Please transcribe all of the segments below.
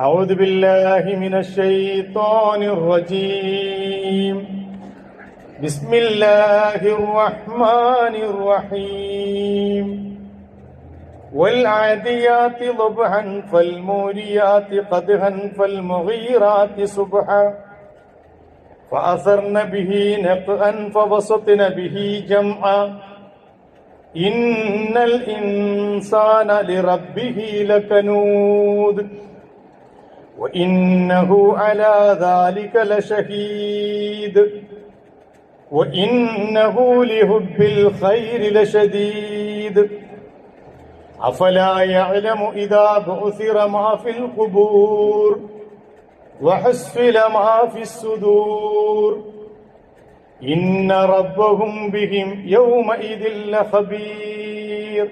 أعوذ بالله من الشيطان الرجيم بسم الله الرحمن الرحيم والعاديات ضبحا فالموريات قدحا فالمغيرات صبحا فأثرن به نقعا فوسطن به جمعا إن الإنسان لربه لكنود وإنه على ذلك لشهيد. وإنه لحب الخير لشديد. أفلا يعلم إذا بعثر ما في القبور وحسفل ما في الصدور. إن ربهم بهم يومئذ لخبير.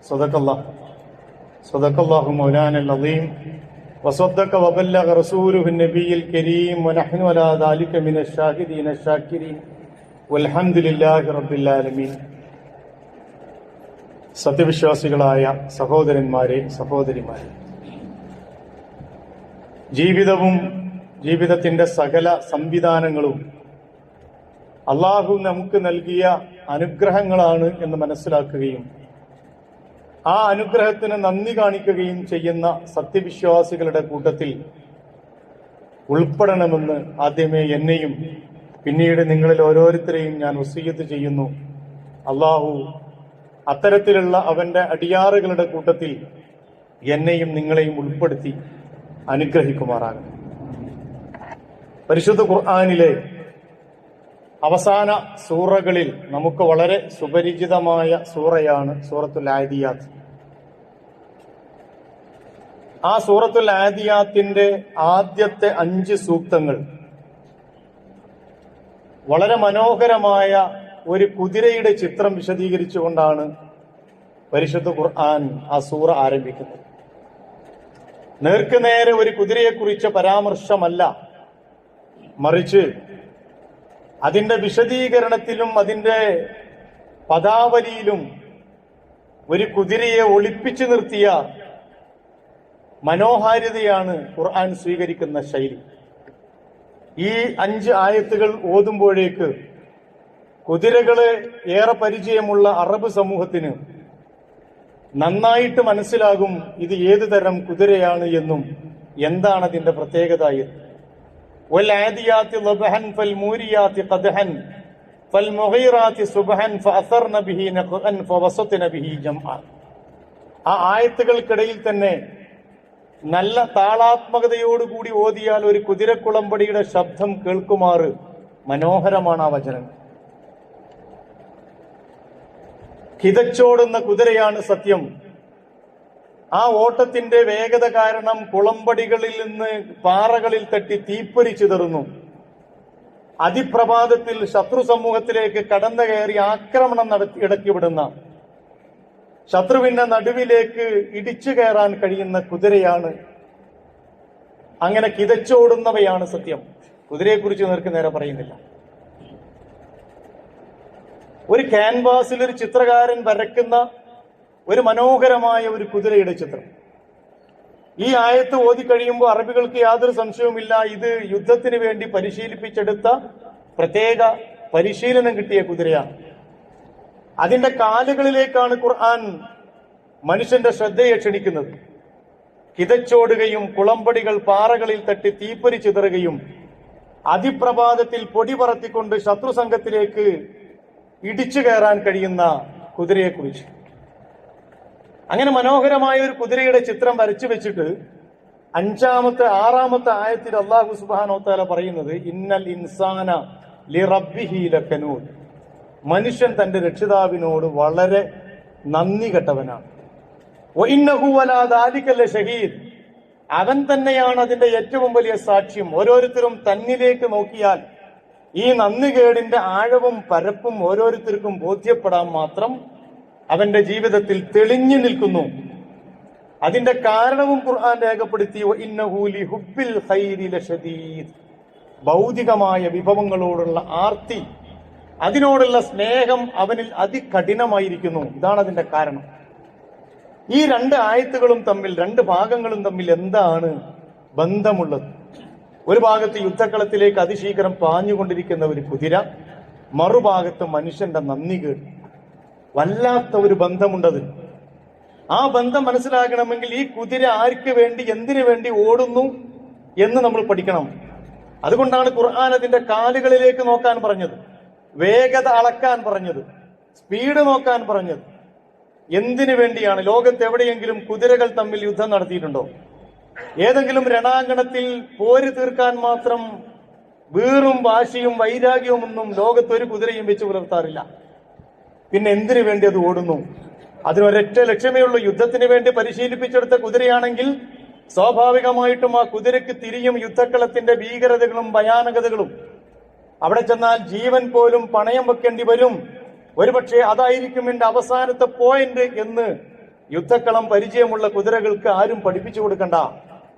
صدق الله. صدق الله مولانا العظيم. وصدق وبلغ رسوله النبي الكريم ونحن على ذلك من الشاهدين الشاكرين والحمد لله رب العالمين സത്യവിശ്വാസികളായ സഹോദരന്മാരെ സഹോദരിമാരെ ജീവിതവും ജീവിതത്തിന്റെ സകല സംവിധാനങ്ങളും അള്ളാഹു നമുക്ക് നൽകിയ അനുഗ്രഹങ്ങളാണ് എന്ന് മനസ്സിലാക്കുകയും ആ അനുഗ്രഹത്തിന് നന്ദി കാണിക്കുകയും ചെയ്യുന്ന സത്യവിശ്വാസികളുടെ കൂട്ടത്തിൽ ഉൾപ്പെടണമെന്ന് ആദ്യമേ എന്നെയും പിന്നീട് നിങ്ങളിൽ ഓരോരുത്തരെയും ഞാൻ വസീയത്ത് ചെയ്യുന്നു. അള്ളാഹു അത്തരത്തിലുള്ള അവന്റെ അടിയാറുകളുടെ കൂട്ടത്തിൽ എന്നെയും നിങ്ങളെയും ഉൾപ്പെടുത്തി അനുഗ്രഹിക്കുമാറാകും പരിശുദ്ധ ഖുർആാനിലെ അവസാന സൂറകളിൽ നമുക്ക് വളരെ സുപരിചിതമായ സൂറയാണ് സൂറത്തുൽ ആദിയാത്ത്. ആ സൂറത്തുൽ ആദിയാത്തിന്റെ ആദ്യത്തെ അഞ്ച് സൂക്തങ്ങൾ. വളരെ മനോഹരമായ ഒരു കുതിരയുടെ ചിത്രം വിശദീകരിച്ചുകൊണ്ടാണ് പരിശുദ്ധ ഖുർആൻ ആ സൂറ ആരംഭിക്കുന്നത്. നേർക്കുനേരെ ഒരു കുതിരയെക്കുറിച്ച പരാമർശമല്ല. മറിച്ച് അതിന്റെ വിശദീകരണത്തിലും അതിന്റെ പദാവലിയിലും ഒരു കുതിരയെ ഒളിപ്പിച്ചു നിർത്തിയ മനോഹാരിതയാണ് ഖുർആൻ സ്വീകരിക്കുന്ന ശൈലി. ഈ അഞ്ച് ആയത്തുകൾ ഓതുമ്പോഴേക്ക് കുതിരകളെ ഏറെ പരിചയമുള്ള അറബ് സമൂഹത്തിന് നന്നായിട്ട് മനസ്സിലാകും ഇത് ഏതു തരം കുതിരയാണ് എന്നും എന്താണ് അതിന്റെ പ്രത്യേകത എന്നും. ആ ആയത്തുകൾക്കിടയിൽ തന്നെ നല്ല താളാത്മകതയോടുകൂടി ഓതിയാൽ ഒരു കുതിരക്കുളമ്പടിയുടെ ശബ്ദം കേൾക്കുമാറ് മനോഹരമാണ് ആ വചനം. കിതച്ചോടുന്ന കുതിരയാണ് സത്യം. ആ ഓട്ടത്തിന്റെ വേഗത കാരണം കുളമ്പടികളിൽ നിന്ന് പാറകളിൽ തട്ടി തീപ്പൊരി ചിതറുന്നു. അതിപ്രഭാതത്തിൽ ശത്രു സമൂഹത്തിലേക്ക് കടന്നു കയറി ആക്രമണം നടത്തി ഇടയ്ക്കിവിടുന്ന ശത്രുവിന്റെ നടുവിലേക്ക് ഇടിച്ചു കയറാൻ കഴിയുന്ന കുതിരയാണ്. അങ്ങനെ കിതച്ചോടുന്നവയാണ് സത്യം. കുതിരയെക്കുറിച്ച് നേർക്ക് നേരെ പറയുന്നില്ല. ഒരു ക്യാൻവാസിൽ ഒരു ചിത്രകാരൻ വരയ്ക്കുന്ന ഒരു മനോഹരമായ ഒരു കുതിരയുടെ ചിത്രം. ഈ ആയത്ത് ഓതി കഴിയുമ്പോൾ അറബികൾക്ക് യാതൊരു സംശയവുമില്ല. ഇത് യുദ്ധത്തിന് വേണ്ടി പരിശീലിപ്പിച്ചെടുത്ത പ്രത്യേക പരിശീലനം കിട്ടിയ കുതിരയാണ്. അതിന്റെ കാലുകളിലേക്കാണ് ഖുർആൻ മനുഷ്യന്റെ ശ്രദ്ധയെ ക്ഷണിക്കുന്നത്. കിതച്ചോടുകയും കുളമ്പടികൾ പാറകളിൽ തട്ടി തീപ്പൊരി ചിതറുകയും അതിപ്രഭാതത്തിൽ പൊടി പറത്തിക്കൊണ്ട് ശത്രു സംഘത്തിലേക്ക് ഇടിച്ചു കയറാൻ കഴിയുന്ന കുതിരയെക്കുറിച്ച്. അങ്ങനെ മനോഹരമായ ഒരു കുതിരയുടെ ചിത്രം വരച്ചു വെച്ചിട്ട് അഞ്ചാമത്തെ ആറാമത്തെ ആയത്തിൽ അള്ളാഹു സുബാനോത്താല പറയുന്നത് ഇന്നൽ ഇൻസാന ലി റബ്ബിഹി മനുഷ്യൻ തന്റെ രക്ഷിതാവിനോട് വളരെ നന്ദി കെട്ടവനാണ്. ഷഹീദ്. അവൻ തന്നെയാണ് അതിന്റെ ഏറ്റവും വലിയ സാക്ഷ്യം. ഓരോരുത്തരും തന്നിലേക്ക് നോക്കിയാൽ ഈ നന്ദികേടിന്റെ ആഴവും പരപ്പും ഓരോരുത്തർക്കും ബോധ്യപ്പെടാൻ മാത്രം അവന്റെ ജീവിതത്തിൽ തെളിഞ്ഞു നിൽക്കുന്നു. അതിന്റെ കാരണവും ഖുർആൻ രേഖപ്പെടുത്തി ഭൗതികമായ വിഭവങ്ങളോടുള്ള ആർത്തി അതിനോടുള്ള സ്നേഹം അവനിൽ അതികഠിനമായിരിക്കുന്നു. ഇതാണ് അതിന്റെ കാരണം. ഈ രണ്ട് ആയത്തുകളും തമ്മിൽ രണ്ട് ഭാഗങ്ങളും തമ്മിൽ എന്താണ് ബന്ധമുള്ളത്? ഒരു ഭാഗത്ത് യുദ്ധക്കളത്തിലേക്ക് അതിശീഘ്രം പാഞ്ഞുകൊണ്ടിരിക്കുന്ന ഒരു കുതിര മറുഭാഗത്ത് മനുഷ്യന്റെ നന്ദി കേട് വല്ലാത്ത ഒരു ബന്ധമുണ്ടത്. ആ ബന്ധം മനസ്സിലാകണമെങ്കിൽ ഈ കുതിര ആർക്ക് വേണ്ടി എന്തിനു വേണ്ടി ഓടുന്നു എന്ന് നമ്മൾ പഠിക്കണം. അതുകൊണ്ടാണ് ഖുർആൻ അതിന്റെ കാലുകളിലേക്ക് നോക്കാൻ പറഞ്ഞത്. വേഗത അളക്കാൻ പറഞ്ഞത് സ്പീഡ് നോക്കാൻ പറഞ്ഞത്. എന്തിനു വേണ്ടിയാണ്? ലോകത്ത് എവിടെയെങ്കിലും കുതിരകൾ തമ്മിൽ യുദ്ധം നടത്തിയിട്ടുണ്ടോ? ഏതെങ്കിലും രണാങ്കണത്തിൽ പോര് തീർക്കാൻ മാത്രം വീറും വാശിയും വൈരാഗ്യവും ഒന്നും ലോകത്ത് ഒരു കുതിരയും വെച്ച് പുലർത്താറില്ല. പിന്നെ എന്തിനു വേണ്ടി അത് ഓടുന്നു? അതിനൊരൊറ്റ ലക്ഷ്യമേ ഉള്ളൂ. യുദ്ധത്തിന് വേണ്ടി പരിശീലിപ്പിച്ചെടുത്ത കുതിരയാണെങ്കിൽ സ്വാഭാവികമായിട്ടും ആ കുതിരയ്ക്ക് തിരിയും യുദ്ധക്കളത്തിന്റെ ഭീകരതകളും ഭയാനകതകളും അവിടെ ചെന്നാൽ ജീവൻ പോലും പണയം വെക്കേണ്ടി വരും. ഒരുപക്ഷെ അതായിരിക്കും എന്റെ അവസാനത്തെ പോയിന്റ് എന്ന് യുദ്ധക്കളം പരിചയമുള്ള കുതിരകൾക്ക് ആരും പഠിപ്പിച്ചു കൊടുക്കണ്ട.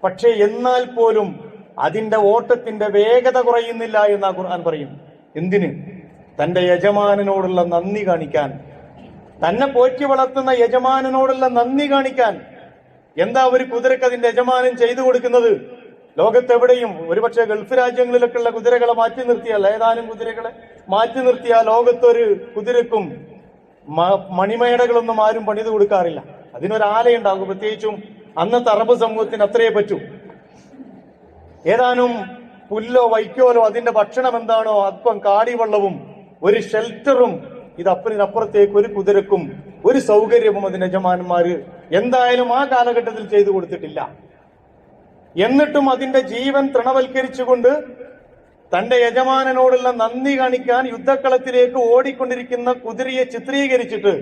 പക്ഷേ എന്നാൽ പോലും അതിന്റെ ഓട്ടത്തിന്റെ വേഗത കുറയുന്നില്ല എന്ന് ഖുർആൻ പറയും. എന്തിന്? തന്റെ യജമാനനോടുള്ള നന്ദി കാണിക്കാൻ. തന്നെ പോറ്റി വളർത്തുന്ന യജമാനനോടുള്ള നന്ദി കാണിക്കാൻ. എന്താ ഒരു കുതിരക്ക് അതിന്റെ യജമാനൻ ചെയ്തു കൊടുക്കുന്നത്? ലോകത്തെവിടെയും ഒരുപക്ഷെ ഗൾഫ് രാജ്യങ്ങളിലൊക്കെയുള്ള കുതിരകളെ മാറ്റി നിർത്തിയാൽ ഏതാനും കുതിരകളെ മാറ്റി നിർത്തിയാൽ ലോകത്തൊരു കുതിരക്കും മണിമേടകളൊന്നും ആരും പണിത് കൊടുക്കാറില്ല. അതിനൊരാലയുണ്ടാകും. പ്രത്യേകിച്ചും അന്നത്തെ അറബ് സമൂഹത്തിന് അത്രയേ പറ്റൂ. ഏതാനും പുല്ലോ വൈക്കോലോ അതിന്റെ ഭക്ഷണം എന്താണോ അല്പം കാടിവെള്ളവും ഒരു ഷെൽട്ടറും ഇത് അപ്പുറത്തേക്ക് ഒരു കുതിരക്കും ഒരു സൗകര്യവും അതിന് യജമാനന്മാര് എന്തായാലും ആ കാലഘട്ടത്തിൽ ചെയ്തു കൊടുത്തിട്ടില്ല. എന്നിട്ടും അതിന്റെ ജീവൻ തൃണവൽക്കരിച്ചുകൊണ്ട് തന്റെ യജമാനനോടുള്ള നന്ദി കാണിക്കാൻ യുദ്ധക്കളത്തിലേക്ക് ഓടിക്കൊണ്ടിരിക്കുന്ന കുതിരയെ ചിത്രീകരിച്ചിട്ട്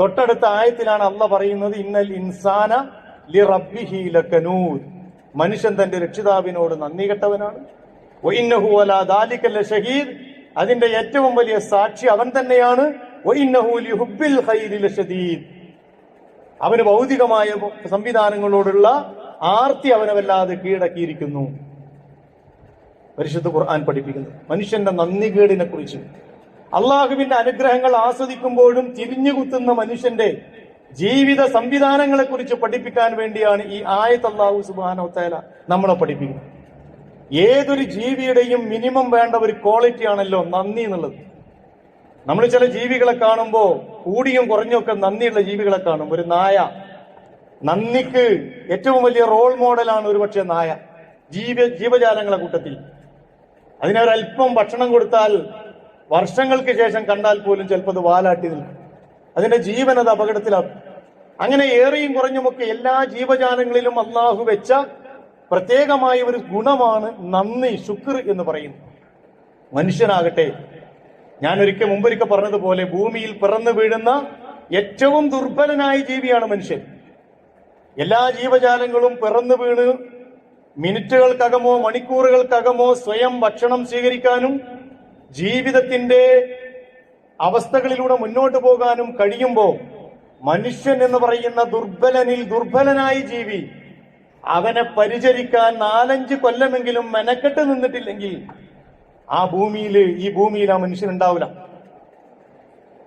തൊട്ടടുത്ത ആയത്തിലാണ് അള്ള പറയുന്നത് ഇന്നൽ ഇൻസാന ലി റബ്ബിഹി ലക്കനൂർ. മനുഷ്യൻ തന്റെ രക്ഷിതാവിനോട് നന്ദി കെട്ടവനാണ്. ലശഹീദ് അതിന്റെ ഏറ്റവും വലിയ സാക്ഷി അവൻ തന്നെയാണ്. അവന് ഭൗതികമായ സംവിധാനങ്ങളോടുള്ള ആർത്തി അവനവല്ലാതെ കീഴടക്കിയിരിക്കുന്നു. പരിശുദ്ധ ഖുർആൻ പഠിപ്പിക്കുന്നു മനുഷ്യന്റെ നന്ദികേടിനെ കുറിച്ച് അള്ളാഹുവിന്റെ അനുഗ്രഹങ്ങൾ ആസ്വദിക്കുമ്പോഴും തിരിഞ്ഞുകുത്തുന്ന മനുഷ്യന്റെ ജീവിത സംവിധാനങ്ങളെ കുറിച്ച് പഠിപ്പിക്കാൻ വേണ്ടിയാണ് ഈ ആയത്ത് അള്ളാഹു സുബാനോത്തേല തേല നമ്മളെ പഠിപ്പിക്കുന്നത്. ഏതൊരു ജീവിയുടെയും മിനിമം വേണ്ട ഒരു ക്വാളിറ്റി ആണല്ലോ നന്ദി എന്നുള്ളത്. നമ്മൾ ചില ജീവികളെ കാണുമ്പോൾ കൂടിയും കുറഞ്ഞൊക്കെ നന്ദിയുള്ള ജീവികളെ കാണും. ഒരു നായ നന്ദിക്ക് ഏറ്റവും വലിയ റോൾ മോഡലാണ് ഒരുപക്ഷെ നായ. ജീവ ജീവജാലങ്ങളെ കൂട്ടത്തിൽ. അതിനൊരൽപ്പം ഭക്ഷണം കൊടുത്താൽ വർഷങ്ങൾക്ക് ശേഷം കണ്ടാൽ പോലും ചിലപ്പോൾ അത് വാലാട്ടി നിൽക്കും. അതിന്റെ ജീവൻ അത് അപകടത്തിലാക്കും. അങ്ങനെ ഏറെയും കുറഞ്ഞുമൊക്കെ എല്ലാ ജീവജാലങ്ങളിലും അള്ളാഹു വെച്ച പ്രത്യേകമായ ഒരു ഗുണമാണ് നന്ദി ശുക്ർ എന്ന് പറയുന്നത് മനുഷ്യനാകട്ടെ ഞാൻ ഒരിക്കൽ മുമ്പൊരിക്കൽ പറഞ്ഞതുപോലെ ഭൂമിയിൽ പിറന്നു വീഴുന്ന ഏറ്റവും ദുർബലനായ ജീവിയാണ് മനുഷ്യൻ. എല്ലാ ജീവജാലങ്ങളും പിറന്നു വീണ് മിനിറ്റുകൾക്കകമോ മണിക്കൂറുകൾക്കകമോ സ്വയം ഭക്ഷണം സ്വീകരിക്കാനും ജീവിതത്തിന്റെ അവസ്ഥകളിലൂടെ മുന്നോട്ട് പോകാനും കഴിയുമ്പോൾ മനുഷ്യൻ എന്ന് പറയുന്ന ദുർബലനിൽ ദുർബലനായി ജീവി അവനെ പരിചരിക്കാൻ നാലഞ്ച് കൊല്ലമെങ്കിലും മെനക്കെട്ട് നിന്നിട്ടില്ലെങ്കിൽ ആ ഭൂമിയിൽ ഈ ഭൂമിയിൽ ആ മനുഷ്യൻ ഉണ്ടാവില്ല.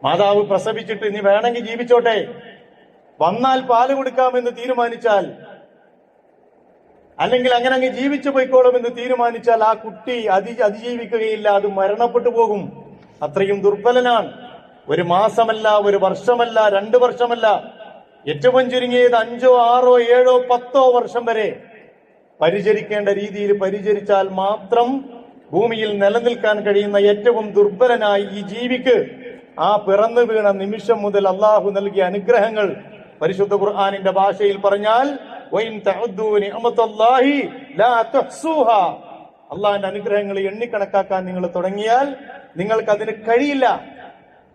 മാതാവ് പ്രസവിച്ചിട്ട് ഇനി വേണമെങ്കിൽ ജീവിച്ചോട്ടെ. വന്നാൽ പാൽ കൊടുക്കാമെന്ന് തീരുമാനിച്ചാൽ അല്ലെങ്കിൽ അങ്ങനെ അങ്ങ് ജീവിച്ചു പോയിക്കോളുമെന്ന് തീരുമാനിച്ചാൽ ആ കുട്ടി അതി അതിജീവിക്കുകയില്ല അത് മരണപ്പെട്ടു പോകും. അത്രയും ദുർബലനാണ്. ഒരു മാസമല്ല ഒരു വർഷമല്ല രണ്ടു വർഷമല്ല. ഏറ്റവും ചുരുങ്ങിയത് അഞ്ചോ ആറോ ഏഴോ പത്തോ വർഷം വരെ പരിചരിക്കേണ്ട രീതിയിൽ പരിചരിച്ചാൽ മാത്രം ഭൂമിയിൽ നിലനിൽക്കാൻ കഴിയുന്ന ഏറ്റവും ദുർബലനായി ഈ ജീവിക്ക് ആ പിറന്നു വീണ നിമിഷം മുതൽ അള്ളാഹു നൽകിയ അനുഗ്രഹങ്ങൾ പരിശുദ്ധ ഖുർആാനിന്റെ ഭാഷയിൽ പറഞ്ഞാൽ. അള്ളാഹിന്റെ അനുഗ്രഹങ്ങൾ എണ്ണിക്കണക്കാക്കാൻ നിങ്ങൾ തുടങ്ങിയാൽ നിങ്ങൾക്ക് അതിന് കഴിയില്ല.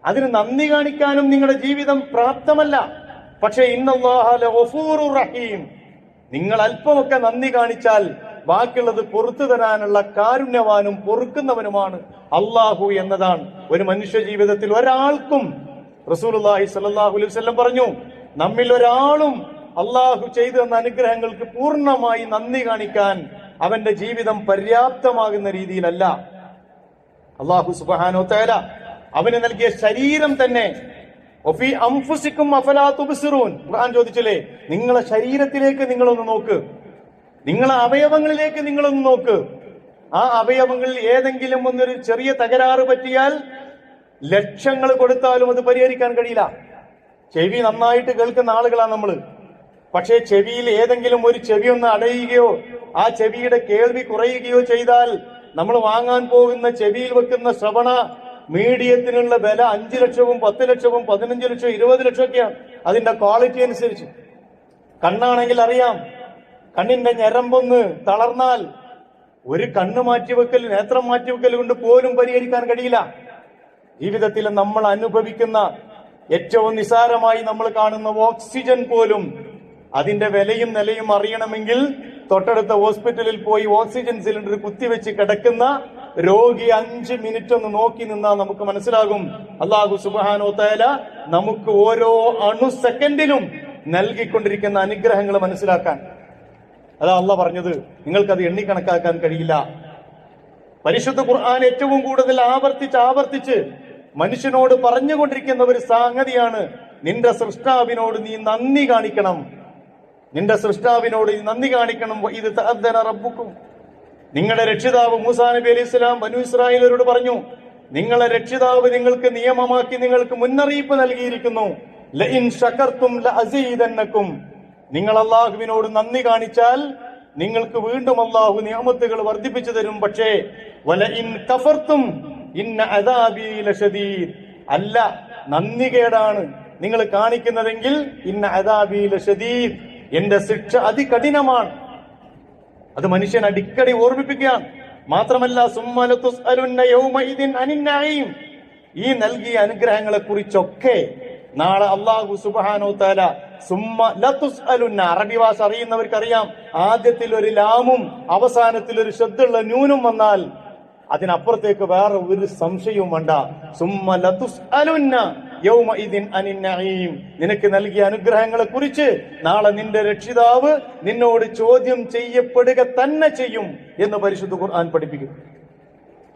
അതിന് നന്ദി കാണിക്കാനും നിങ്ങളുടെ ജീവിതം പ്രാപ്തമല്ല. പക്ഷേ റഹീം. നിങ്ങൾ അല്പമൊക്കെ നന്ദി കാണിച്ചാൽ ബാക്കിയുള്ളത് പൊറത്തു തരാനുള്ള കാരുണ്യവാനും പൊറുക്കുന്നവനുമാണ് അള്ളാഹു എന്നതാണ്. ഒരു മനുഷ്യ ജീവിതത്തിൽ ഒരാൾക്കും സ്വല്ലല്ലാഹു അലൈഹി വസല്ലം പറഞ്ഞു നമ്മിൽ ഒരാളും അള്ളാഹു ചെയ്തു തന്ന അനുഗ്രഹങ്ങൾക്ക് പൂർണമായി നന്ദി കാണിക്കാൻ അവന്റെ ജീവിതം പര്യാപ്തമാകുന്ന രീതിയിലല്ല. അള്ളാഹു സുബാനോ തേല അവന് നൽകിയ ശരീരം തന്നെ ഖുർആൻ ചോദിച്ചില്ലേ? നിങ്ങളെ ശരീരത്തിലേക്ക് നിങ്ങളൊന്ന് നോക്ക്. നിങ്ങളെ അവയവങ്ങളിലേക്ക് നിങ്ങളൊന്ന് നോക്ക്. ആ അവയവങ്ങളിൽ ഏതെങ്കിലും ഒന്നൊരു ചെറിയ തകരാറ് പറ്റിയാൽ ലക്ഷങ്ങൾ കൊടുത്താലും അത് പരിഹരിക്കാൻ കഴിയില്ല. ചെവി നന്നായിട്ട് കേൾക്കുന്ന ആളുകളാണ് നമ്മൾ പക്ഷേ ചെവിയിൽ ഏതെങ്കിലും ഒരു ചെവി ഒന്ന് അടയുകയോ ആ ചെവിയുടെ കേൾവി കുറയുകയോ ചെയ്താൽ നമ്മൾ വാങ്ങാൻ പോകുന്ന ചെവിയിൽ വെക്കുന്ന ശ്രവണ മീഡിയത്തിനുള്ള വില അഞ്ചു ലക്ഷവും പത്ത് ലക്ഷവും പതിനഞ്ച് ലക്ഷവും ഇരുപത് ലക്ഷമൊക്കെയാണ്. അതിന്റെ ക്വാളിറ്റി അനുസരിച്ച്. കണ്ണാണെങ്കിൽ അറിയാം. കണ്ണിന്റെ ഞരമ്പൊന്ന് തളർന്നാൽ ഒരു കണ്ണ് മാറ്റിവെക്കൽ നേത്രം മാറ്റിവെക്കൽ കൊണ്ട് പോലും പരിഹരിക്കാൻ കഴിയില്ല. ജീവിതത്തിൽ നമ്മൾ അനുഭവിക്കുന്ന ഏറ്റവും നിസാരമായി നമ്മൾ കാണുന്ന ഓക്സിജൻ പോലും അതിന്റെ വിലയും നിലയും അറിയണമെങ്കിൽ തൊട്ടടുത്ത ഹോസ്പിറ്റലിൽ പോയി ഓക്സിജൻ സിലിണ്ടർ കുത്തിവെച്ച് കിടക്കുന്ന രോഗി അഞ്ച് മിനിറ്റ് ഒന്ന് നോക്കി നിന്നാൽ നമുക്ക് മനസ്സിലാകും. അള്ളാഹു സുബാനോ തേല നമുക്ക് ഓരോ അണു സെക്കൻഡിലും നൽകിക്കൊണ്ടിരിക്കുന്ന അനുഗ്രഹങ്ങൾ മനസ്സിലാക്കാൻ. അതാ അള്ള പറഞ്ഞത്. നിങ്ങൾക്കത് എണ്ണിക്കണക്കാക്കാൻ കഴിയില്ല. പരിശുദ്ധ ഖുർആൻ ഏറ്റവും കൂടുതൽ ആവർത്തിച്ച് ആവർത്തിച്ച് മനുഷ്യനോട് പറഞ്ഞുകൊണ്ടിരിക്കുന്ന ഒരു സംഗതിയാണ് നിന്റെ സൃഷ്ടാവിനോട് നീ നന്ദി കാണിക്കണം. നിന്റെ സൃഷ്ടാവിനോട് നീ നന്ദി കാണിക്കണം. ഇത് റബ്ബുക്കും. നിങ്ങളുടെ രക്ഷിതാവ് മൂസാ നബി അലൈഹി സ്വലാം ബനു ഇസ്രായേലരോട് പറഞ്ഞു നിങ്ങളെ രക്ഷിതാവ് നിങ്ങൾക്ക് നിയമമാക്കി നിങ്ങൾക്ക് മുന്നറിയിപ്പ് നൽകിയിരിക്കുന്നു. നിങ്ങൾ അള്ളാഹുവിനോട് നന്ദി കാണിച്ചാൽ നിങ്ങൾക്ക് വീണ്ടും അള്ളാഹു നിയമത്തുകൾ വർദ്ധിപ്പിച്ചു തരും. പക്ഷേ വല കഫർത്തും ഇന്ന ലശദീദ്. അല്ല നിങ്ങൾ കാണിക്കുന്നതെങ്കിൽ ഇന്ന അദാബി ലശദീദ് എന്റെ ശിക്ഷ അതികഠിനമാണ്. അത് മനുഷ്യൻ അടിക്കടി ഓർമ്മിപ്പിക്കുകയാണ്. മാത്രമല്ല. ഈ നൽകിയ അനുഗ്രഹങ്ങളെ കുറിച്ചൊക്കെ നാളെ അള്ളാഹു സുബാനോ താല സുമ്മ ലത്തുസ്അലുന്ന അറബി ഭാഷ അറിയുന്നവർക്കറിയാം. ആദ്യത്തിൽ ഒരു ലാമും അവസാനത്തിൽ ഒരു ശ്രദ്ധയുള്ള ന്യൂനും വന്നാൽ അതിനപ്പുറത്തേക്ക് വേറെ ഒരു സംശയവും വേണ്ട. നിനക്ക് നൽകിയ അനുഗ്രഹങ്ങളെ കുറിച്ച് നാളെ നിന്റെ രക്ഷിതാവ് നിന്നോട് ചോദ്യം ചെയ്യപ്പെടുക തന്നെ ചെയ്യും എന്ന് പരിശുദ്ധ ഖുർആൻ പഠിപ്പിക്കും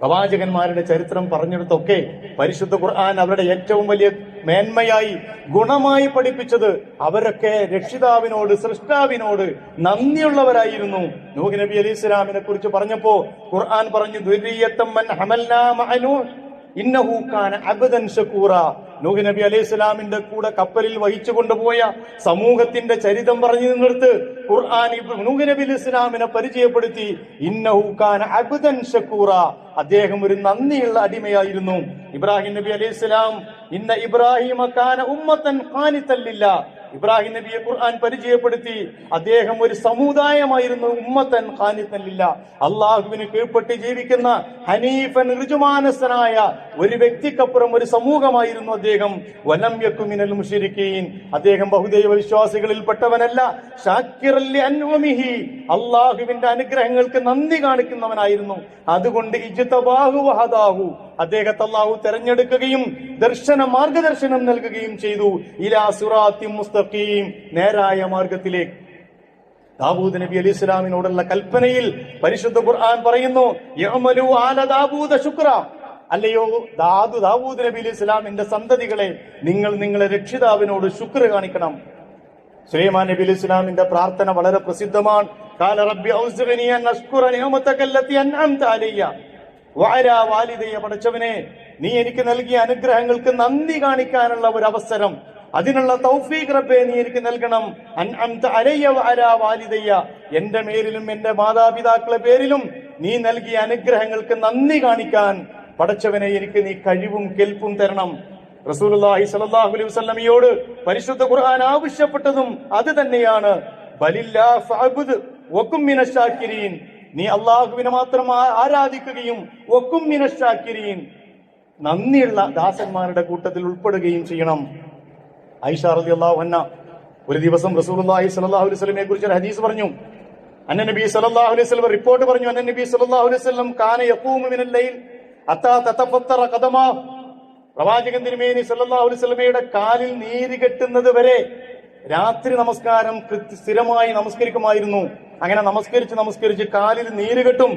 പ്രവാചകന്മാരുടെ ചരിത്രം പറഞ്ഞെടുത്തൊക്കെ പരിശുദ്ധ ഖുർആൻ അവരുടെ ഏറ്റവും വലിയ മേന്മയായി ഗുണമായി പഠിപ്പിച്ചത് അവരൊക്കെ രക്ഷിതാവിനോട് സൃഷ്ടാവിനോട് നന്ദിയുള്ളവരായിരുന്നു. നൂഹ് നബി അലി ഇസ്ലാമിനെ കുറിച്ച് പറഞ്ഞപ്പോ ഖുർആൻ പറഞ്ഞു "ദുർരിയ്യത്തം മൻ ഹമൽനാ മഅ നൂഹ്. ഇന്നഹു കാന അബ്ദൻ ശകൂറ. നൂഹ് നബി അലൈഹി സ്വലാമിന്റെ കൂടെ കപ്പലിൽ വഹിച്ചു കൊണ്ടുപോയ സമൂഹത്തിന്റെ ചരിതം പറഞ്ഞു നിന്നെടുത്ത് ഖുർആൻ നൂഹ് നബി അലൈഹി സ്വലാമിനെ പരിചയപ്പെടുത്തി. ഇന്നഹു കാന അബ്ദൻ ശകൂറ അദ്ദേഹം ഒരു നന്ദിയുള്ള അടിമയായിരുന്നു. ഇബ്രാഹിം നബി അലൈഹി സ്വലാം ഇന്ന ഇബ്രാഹിം ഉമ്മത്തൻ ഖാനിത്തല്ലില്ല ഇബ്രാഹിം നബിയെ ഖുർആൻ പരിചയപ്പെടുത്തി അദ്ദേഹം ഒരു സമുദായമായിരുന്നു. ഉമ്മത്തൻ ഖാനിത്തല്ലില്ല അള്ളാഹുവിന് കീഴ്പ്പെട്ട് ജീവിക്കുന്ന ഹനീഫൻ ഋജുമാനസനായ ഒരു വ്യക്തിക്കപ്പുറം ഒരു സമൂഹമായിരുന്നു അദ്ദേഹം. വലം യക്കുമിനൽ മുഷിരിക്കീൻ അദ്ദേഹം ബഹുദൈവ വിശ്വാസികളിൽ പെട്ടവനല്ല അള്ളാഹുവിന്റെ അനുഗ്രഹങ്ങൾക്ക് നന്ദി കാണിക്കുന്നവനായിരുന്നു. അതുകൊണ്ട് ഇജ്തബാഹു വഹദാഹു. അദ്ദേഹത്തെ അള്ളാഹു തെരഞ്ഞെടുക്കുകയും ദർശന മാർഗദർശനം നൽകുകയും ചെയ്തു. ഇലാ സുറാത്തി മുസ്തഖീം. നേരായ മാർഗത്തിലേക്ക്. ദാബൂദ് നബി അലി ഇസ്ലാമിനോടുള്ള കൽപ്പനയിൽ പരിശുദ്ധ ഖുർആൻ പറയുന്നു യഅമലു ആല ദാബൂദ ശുക്ര. അല്ലയോ ദാദു ദാവൂദ് നബി അലി ഇസ്ലാമിന്റെ സന്തതികളെ നിങ്ങൾ നിങ്ങളെ രക്ഷിതാവിനോട് ശുക്ർ കാണിക്കണം. സുലൈമാൻ നബി അലി ഇസ്ലാമിന്റെ പ്രാർത്ഥന വളരെ പ്രസിദ്ധമാണ്. റബ്ബി അൻഅംത വാരാ വാലിതയെ പഠിച്ചവനെ നീ എനിക്ക് നൽകിയ അനുഗ്രഹങ്ങൾക്ക് നന്ദി കാണിക്കാനുള്ള ഒരു അവസരം അതിനുള്ള തൗഫീഖ് റബ്ബെ നീ എനിക്ക് നൽകണം. വാലിദയ്യ. എന്റെ മേലിലും എന്റെ മാതാപിതാക്കളെ പേരിലും നീ നൽകിയ അനുഗ്രഹങ്ങൾക്ക് നന്ദി കാണിക്കാൻ പടച്ചവനെ എനിക്ക് നീ കഴിവും കെൽപ്പും തരണം. റസൂലി സലാഹു അലൈഹി വസ്ലമിയോട് പരിശുദ്ധ ഖുർആൻ ആവശ്യപ്പെട്ടതും അത് തന്നെയാണ്. ബലില്ലാ നീ അള്ളാഹുവിനെ മാത്രം ആരാധിക്കുകയും ഒക്കും മിനശാക്കിരീൻ നന്ദിയുള്ള ദാസന്മാരുടെ കൂട്ടത്തിൽ ഉൾപ്പെടുകയും ചെയ്യണം. ഐഷ റളിയല്ലാഹു അൻഹ ഒരു ദിവസം റസൂലുള്ളാഹി സ്വല്ലല്ലാഹു അലൈഹി സ്വലമിനെ കുറിച്ച് ഒരു ഹദീസ് പറഞ്ഞു. അന്ന നബി സലാഹു അലൈഹി വസല്ലം റിപ്പോർട്ട് പറഞ്ഞു അന്ന നബി സലാഹു അലൈഹി വസല്ലം കാന ഖദമാ പ്രവാചകൻ തിരുമേനി സല്ലാഹു അലൈഹി വസല്ലമയുടെ കാലിൽ നീര് കെട്ടുന്നത് വരെ രാത്രി നമസ്കാരം സ്ഥിരമായി നമസ്കരിക്കുമായിരുന്നു. അങ്ങനെ നമസ്കരിച്ച് നമസ്കരിച്ച് കാലിൽ നീര് കെട്ടും.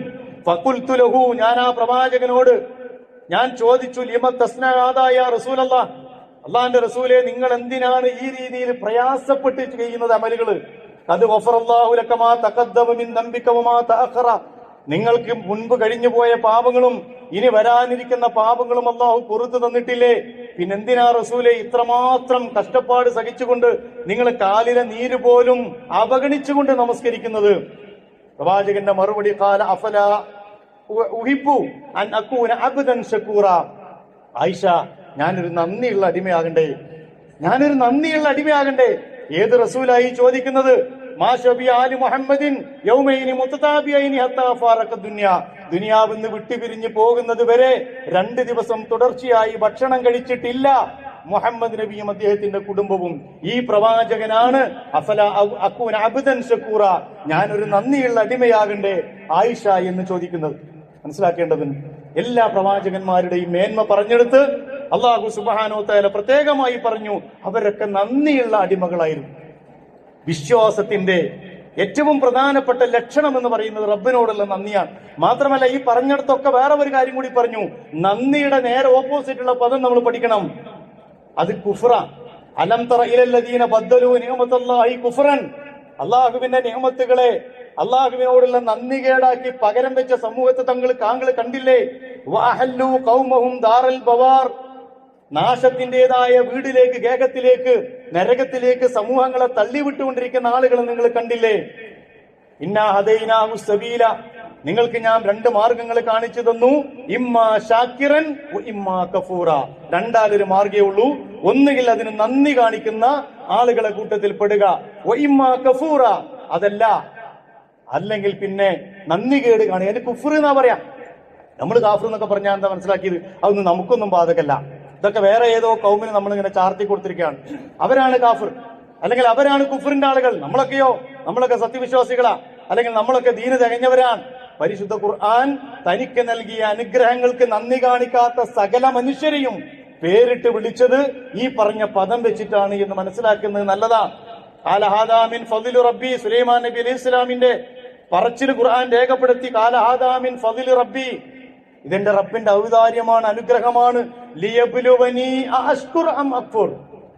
ഫഖുൽതു ലഹു ഞാൻ ആ പ്രവാചകനോട് ഞാൻ ചോദിച്ചു ലിമ തസ്നാദായ റസൂലല്ലാ? അള്ളാന്റെ റസൂലെ നിങ്ങൾ എന്തിനാണ് ഈ രീതിയിൽ പ്രയാസപ്പെട്ട് ചെയ്യുന്നത് അമലുകൾ അത് വഫറല്ലാഹുലക്കമാ ലക മാ തഖദ്ദമ മിൻ ദംബിക വമാ തഅഖറ. നിങ്ങൾക്ക് മുൻപ് കഴിഞ്ഞു പോയ പാപങ്ങളും ഇനി വരാനിരിക്കുന്ന പാപങ്ങളും അള്ളാഹു പുറത്തു തന്നിട്ടില്ലേ? പിന്നെന്തിനാ റസൂലെ ഇത്രമാത്രം കഷ്ടപ്പാട് സഹിച്ചുകൊണ്ട് നിങ്ങൾ കാലിലെ നീര് പോലും അവഗണിച്ചുകൊണ്ട് നമസ്കരിക്കുന്നത്? പ്രവാചകന്റെ മറുപടി കാല അഫല ഉഹിപ്പു അൻ അക്കൂന അബുദൻ ഷക്കൂറ ആയിഷ ഞാനൊരു നന്ദിയുള്ള അടിമയാകണ്ടേ? ഞാനൊരു നന്ദിയുള്ള അടിമയാകണ്ടേ? ഏത് റസൂലായി ചോദിക്കുന്നത്? ദുനിയാവിന്ന് വിട്ടുപിരിഞ്ഞു പോകുന്നത് വരെ രണ്ട് ദിവസം തുടർച്ചയായി ഭക്ഷണം കഴിച്ചിട്ടില്ല. മുഹമ്മദ് നബിയും അദ്ദേഹത്തിന്റെ കുടുംബവും ഈ പ്രവാചകനാണ്. അഫല അക്കൂൻ അബുദൻ ശക്കൂറ. ഞാനൊരു നന്ദിയുള്ള അടിമയാകണ്ടേ ആയിഷ എന്ന് ചോദിക്കുന്നത്. മനസ്സിലാക്കേണ്ടതുണ്ട് എല്ലാ പ്രവാചകന്മാരുടെയും മേന്മ പറഞ്ഞെടുത്ത് അള്ളാഹു സുബാനോ തല പ്രത്യേകമായി പറഞ്ഞു. അവരൊക്കെ നന്ദിയുള്ള അടിമകളായിരുന്നു. വിശ്വാസത്തിന്റെ ഏറ്റവും പ്രധാനപ്പെട്ട ലക്ഷണം എന്ന് പറയുന്നത് റബ്ബിനോടുള്ള നന്ദിയാണ്. മാത്രമല്ല ഈ പറഞ്ഞിടത്തൊക്കെ വേറെ ഒരു കാര്യം കൂടി പറഞ്ഞു. നന്ദിയുടെ നേരെ ഓപ്പോസിറ്റ് ഉള്ള പദം നമ്മൾ പഠിക്കണം. അത് കുഫ്ര. അലം ബദ്ദലു കുഫ്രൻ. അള്ളാഹുവിന്റെ നിയമത്തുകളെ അള്ളാഹുവിനോടുള്ള നന്ദി കേടാക്കി പകരം വെച്ച സമൂഹത്തെ തങ്ങൾ താങ്കൾ കണ്ടില്ലേ? വാഹല്ലു കൗമഹും ദാറൽ ബവാർ. നാശത്തിന്റേതായ വീടിലേക്ക് ഗേഹത്തിലേക്ക് നരകത്തിലേക്ക് സമൂഹങ്ങളെ തള്ളിവിട്ടുകൊണ്ടിരിക്കുന്ന ആളുകൾ നിങ്ങൾ കണ്ടില്ലേ? ഇന്നാ ഹദൈനാ മുസ്തബീല. നിങ്ങൾക്ക് ഞാൻ രണ്ട് മാർഗങ്ങൾ കാണിച്ചു തന്നു. ഇമ്മാ ഷാക്കിറൻ ഇമ്മാ കഫൂറ. രണ്ടാലൊരു മാർഗേ ഉള്ളൂ. ഒന്നുകിൽ അതിന് നന്ദി കാണിക്കുന്ന ആളുകളെ കൂട്ടത്തിൽ പെടുക. ഒ ഇമ്മാ കഫൂറ. അതല്ല അല്ലെങ്കിൽ പിന്നെ നന്ദി കേട് കാണുക. അതിന് കുഫുർ എന്നാ പറയാം? നമ്മൾ കാഫർ എന്നൊക്കെ പറഞ്ഞാൽ എന്താ മനസ്സിലാക്കിയത്? അതൊന്നും നമുക്കൊന്നും ബാധകല്ല. ഇതൊക്കെ വേറെ ഏതോ കൗമിന് നമ്മളിങ്ങനെ ചാർത്തി കൊടുത്തിരിക്കുകയാണ്. അവരാണ് കാഫിർ. അല്ലെങ്കിൽ അവരാണ് കുഫറിന്റെ ആളുകൾ. നമ്മളൊക്കെയോ? നമ്മളൊക്കെ സത്യവിശ്വാസികളാ. അല്ലെങ്കിൽ നമ്മളൊക്കെ ദീന തികഞ്ഞവരാണ്. പരിശുദ്ധ ഖുർആൻ തനിക്ക് നൽകിയ അനുഗ്രഹങ്ങൾക്ക് നന്ദി കാണിക്കാത്ത സകല മനുഷ്യരെയും പേരിട്ട് വിളിച്ചത് ഈ പറഞ്ഞ പദം വെച്ചിട്ടാണ് എന്ന് മനസ്സിലാക്കുന്നത് നല്ലതാണ് കാലഹാദാമിൻ ഫദിലു റബ്ബി. സുലൈമാൻ നബി അലൈഹി ഇസ്ലാമിന്റെ പറച്ചിൽ ഖുർആൻ രേഖപ്പെടുത്തി കാലഹാദാമിൻ ഫദിലു റബ്ബി. ഇതെന്റെ റബ്ബിന്റെ ഔദാര്യമാണ് അനുഗ്രഹമാണ്.